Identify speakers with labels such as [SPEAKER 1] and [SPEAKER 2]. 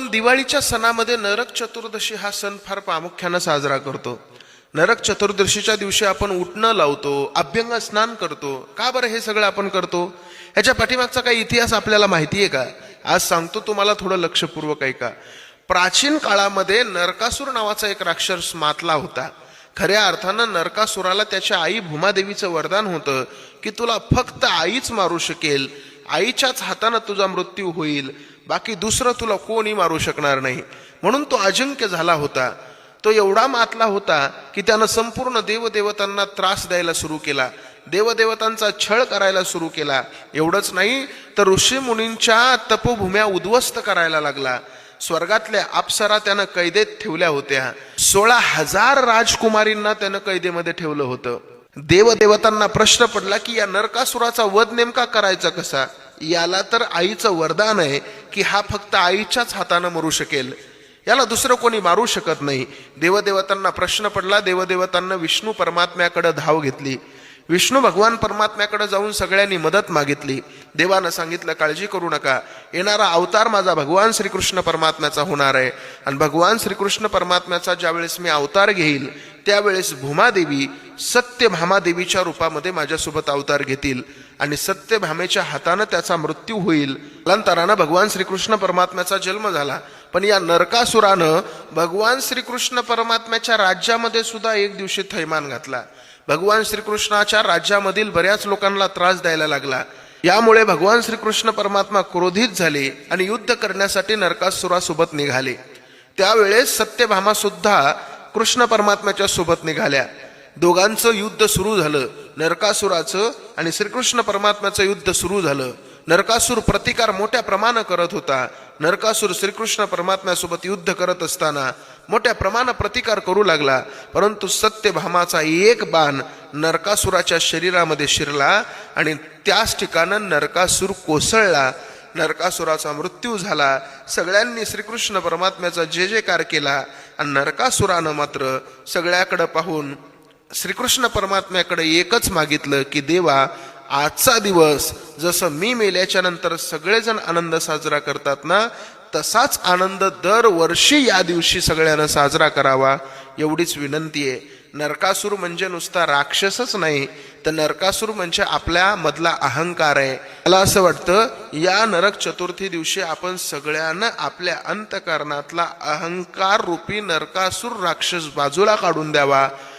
[SPEAKER 1] आपण दिवाळीच्या सणामध्ये नरक चतुर्दशी हा सण फार प्रामुख्यानं साजरा करतो. नरक चतुर्दशीच्या दिवशी आपण उठणं लावतो अभ्यंग स्नान करतो. का बरं हे सगळं आपण करतो? ह्याच्या पाठीमागचा काही इतिहास आपल्याला माहिती आहे का? आज सांगतो तुम्हाला थोडं लक्षपूर्वक ऐका. प्राचीन काळामध्ये नरकासूर नावाचा एक राक्षस मातला होता. खऱ्या अर्थानं नरकासुराला त्याच्या आई भूमादेवीचं वरदान होतं की तुला फक्त आईच मारू शकेल आईच्याच हातानं तुझा मृत्यू होईल. बाकी दुसरं तुला कोणी मारू शकणार नाही. म्हणून तो अजिंक्य झाला होता. तो एवढा मातला होता की त्यानं संपूर्ण देवदेवतांना त्रास द्यायला सुरू केला. देवदेवतांचा छळ करायला सुरू केला. एवढंच नाही तर ऋषी मुनींच्या तपोभूम्या उद्ध्वस्त करायला लागला. स्वर्गातल्या अप्सरा त्यानं कैदेत ठेवल्या होत्या. सोळा हजार राजकुमारींना त्यानं कैदेमध्ये ठेवलं होतं. देवदेवतांना प्रश्न पडला की या नरकासुराचा वध नेमका करायचा कसा? याला तर आईचं वरदान आहे की हा फक्त आईच्याच हातानं मरू शकेल. याला दुसरं कोणी मारू शकत नाही. देवदेवतांना प्रश्न पडला देवदेवतांना विष्णू परमात्म्याकडे धाव घेतली. विष्णू भगवान परमात्म्याकडे जाऊन सगळ्यांनी मदत मागितली. देवानं सांगितलं काळजी करू नका. येणारा अवतार माझा भगवान श्रीकृष्ण परमात्म्याचा होणार आहे. आणि भगवान श्रीकृष्ण परमात्म्याचा ज्यावेळेस मी अवतार घेईल त्यावेळेस भूमादेवी सत्यभामादेवीच्या रूपामध्ये माझ्यासोबत अवतार घेतील आणि सत्यभामेच्या हातानं त्याचा मृत्यू होईल. कालांतरानं भगवान श्रीकृष्ण परमात्म्याचा जन्म झाला. पण या नरकासुरानं भगवान श्रीकृष्ण परमात्म्याच्या राज्यामध्ये सुद्धा एक दिवशी थैमान घातला. भगवान श्रीकृष्णाच्या राज्यामधील बऱ्याच लोकांना त्रास द्यायला लागला. यामुळे भगवान श्रीकृष्ण परमात्मा क्रोधित झाले आणि युद्ध करण्यासाठी नरकासुरासोबत निघाले. त्यावेळेस सत्यभामा सुद्धा कृष्ण परमात्म्याच्या सोबत निघाल्या. दोघांचं युद्ध सुरू झालं. नरकासुराचं आणि श्रीकृष्ण परमात्म्याचं युद्ध सुरू झालं. नरकासूर प्रतिकार मोठ्या प्रमाणात करत होता. नरकासूर श्रीकृष्ण परमात्म्यासोबत युद्ध करत असताना मोठ्या प्रमाणात प्रतिकार करू लागला. परंतु सत्यभामाचा एक बाण नरकासुराच्या शरीरामध्ये शिरला आणि त्याच ठिकाणं नरकासूर कोसळला. नरकासुराचा मृत्यू झाला. सगळ्यांनी श्रीकृष्ण परमात्म्याचा जे जेकार केला. आणि नरकासुरानं मात्र सगळ्याकडं पाहून श्रीकृष्ण परमात्म्याकडे एकच मागितलं की देवा आजचा दिवस जसं मी मेल्याच्या नंतर सगळेजण आनंद साजरा करतात ना तसाच आनंद दरवर्षी या दिवशी सगळ्यांना साजरा करावा. एवढीच विनंती आहे. नरकासूर म्हणजे नुसता राक्षसच नाही तर नरकासूर म्हणजे आपल्या मधला अहंकार आहे. मला असं वाटतं या नरक चतुर्थी दिवशी आपण सगळ्यांना आपल्या अंतकरणातला अहंकार रूपी नरकासूर राक्षस बाजूला काढून द्यावा.